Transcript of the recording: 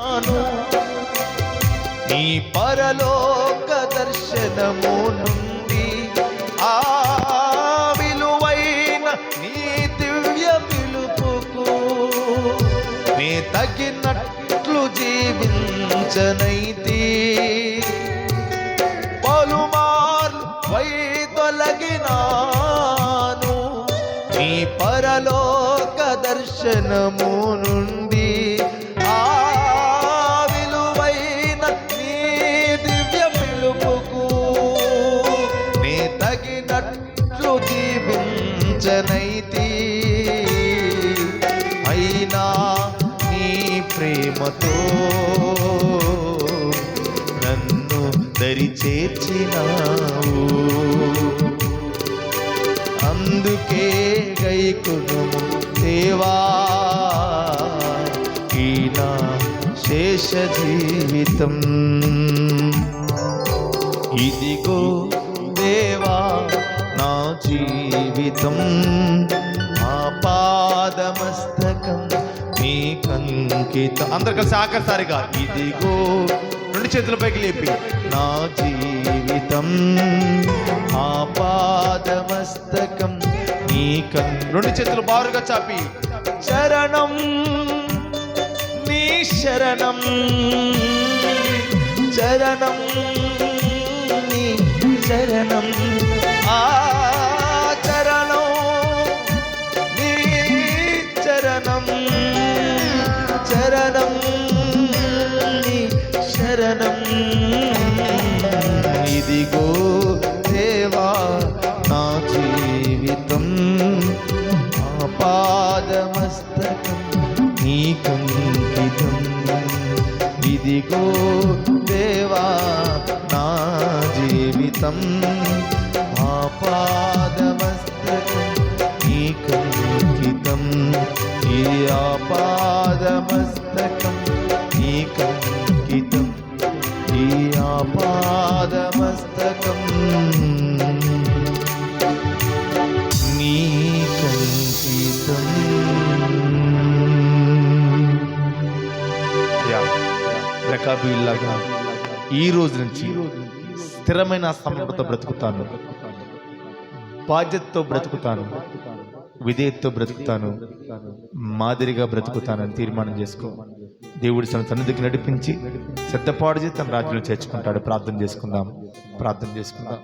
నాను నీ పరలోక దర్శనము నుండి ఆ విలువైన నీ దివ్య పిలుపుకు నే తగినట్లు జీవించనైతే. పలుమార్లు వై తొలగినాను. నీ పరలోక దర్శనము నుండి జీవించనైతి అయినా నీ ప్రేమతో నన్ను దరి చేర్చినావు. అందుకే గైకును దేవా ఈనా శేష జీవితం ఇదిగో దేవా నా జీవితం ఆ పాదమస్తకం నీ కంకితం. అందరు కలిసి ఆఖరిసారిగా ఇదిగో రెండు చేతుల పైకి లేపి నా జీవితం ఆ పాదమస్తకం నీ కం రెండు చేతులు బారుగా చాపి చరణం నీ శరణం చరణం నీ శరణం. ఇదిగో దేవా నా జీవితం ఆ పాదమస్తకం నీ ఇదిగో దేవా నా జీవితం ఆ పాదమస్తకం నీ కంకితం. ఈ ఆ పాదమస్తకం నీ ఈ ఆ రకాబీల్లాగా ఈ రోజు నుంచి స్థిరమైన సమర్థతో బ్రతుకుతాను. బాధ్యతతో బ్రతుకుతాను. విధేయతతో బ్రతుకుతాను. మాదిరిగా బ్రతుకుతానని తీర్మానం చేసుకో. దేవుడి తన సన్నిధికి నడిపించి సిద్ధపాటు చేసి తన రాజ్యంలో చేర్చుకుంటాడు. ప్రార్థన చేసుకుందాం. ప్రార్థన చేసుకుందాం.